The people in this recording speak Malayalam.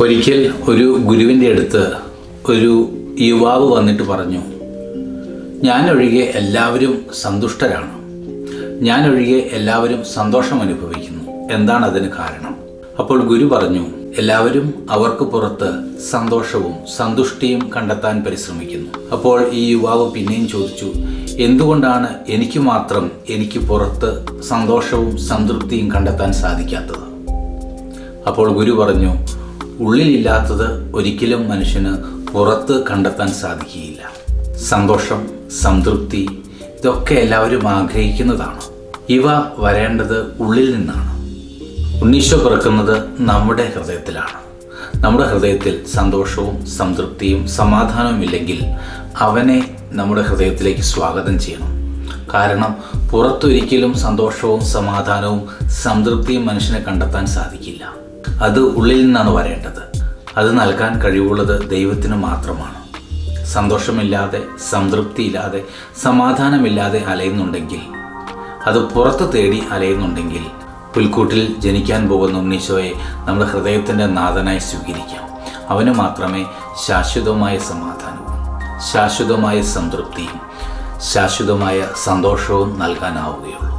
ഒരിക്കൽ ഒരു ഗുരുവിന്റെ അടുത്ത് ഒരു യുവാവ് വന്നിട്ട് പറഞ്ഞു ഞാനൊഴികെ എല്ലാവരും സന്തുഷ്ടരാണ്. ഞാനൊഴികെ എല്ലാവരും സന്തോഷം അനുഭവിക്കുന്നു. എന്താണ് അതിന് കാരണം? അപ്പോൾ ഗുരു പറഞ്ഞു എല്ലാവരും അവർക്ക് പുറത്ത് സന്തോഷവും സന്തുഷ്ടിയും കണ്ടെത്താൻ പരിശ്രമിക്കുന്നു. അപ്പോൾ ഈ യുവാവ് പിന്നെയും ചോദിച്ചു എന്തുകൊണ്ടാണ് എനിക്ക് മാത്രം എനിക്ക് പുറത്ത് സന്തോഷവും സംതൃപ്തിയും കണ്ടെത്താൻ സാധിക്കാത്തത്? അപ്പോൾ ഗുരു പറഞ്ഞു ഉള്ളിലില്ലാത്തത് ഒരിക്കലും മനുഷ്യന് പുറത്ത് കണ്ടെത്താൻ സാധിക്കുകയില്ല. സന്തോഷം സംതൃപ്തി ഇതൊക്കെ എല്ലാവരും ആഗ്രഹിക്കുന്നതാണ്. ഇവ വരേണ്ടത് ഉള്ളിൽ നിന്നാണ്. ഉണ്ണീശോ പിറക്കുന്നത് നമ്മുടെ ഹൃദയത്തിലാണ്. നമ്മുടെ ഹൃദയത്തിൽ സന്തോഷവും സംതൃപ്തിയും സമാധാനവും ഇല്ലെങ്കിൽ അവനെ നമ്മുടെ ഹൃദയത്തിലേക്ക് സ്വാഗതം ചെയ്യണം. കാരണം പുറത്തൊരിക്കലും സന്തോഷവും സമാധാനവും സംതൃപ്തിയും മനുഷ്യനെ കണ്ടെത്താൻ സാധിക്കില്ല. അത് ഉള്ളിൽ നിന്നാണ് വരേണ്ടത്. അത് നൽകാൻ കഴിവുള്ളത് ദൈവത്തിന് മാത്രമാണ്. സന്തോഷമില്ലാതെ സംതൃപ്തിയില്ലാതെ സമാധാനമില്ലാതെ അലയുന്നുണ്ടെങ്കിൽ അത് പുറത്ത് തേടി അലയുന്നുണ്ടെങ്കിൽ പുൽക്കൂട്ടിൽ ജനിക്കാൻ പോകുന്ന ഉണ്ണീശോയെ നമ്മുടെ ഹൃദയത്തിന്റെ നാഥനായി സ്വീകരിക്കാം. അവന് മാത്രമേ ശാശ്വതമായ സമാധാനവും ശാശ്വതമായ സംതൃപ്തിയും ശാശ്വതമായ സന്തോഷവും നൽകാനാവുകയുള്ളൂ.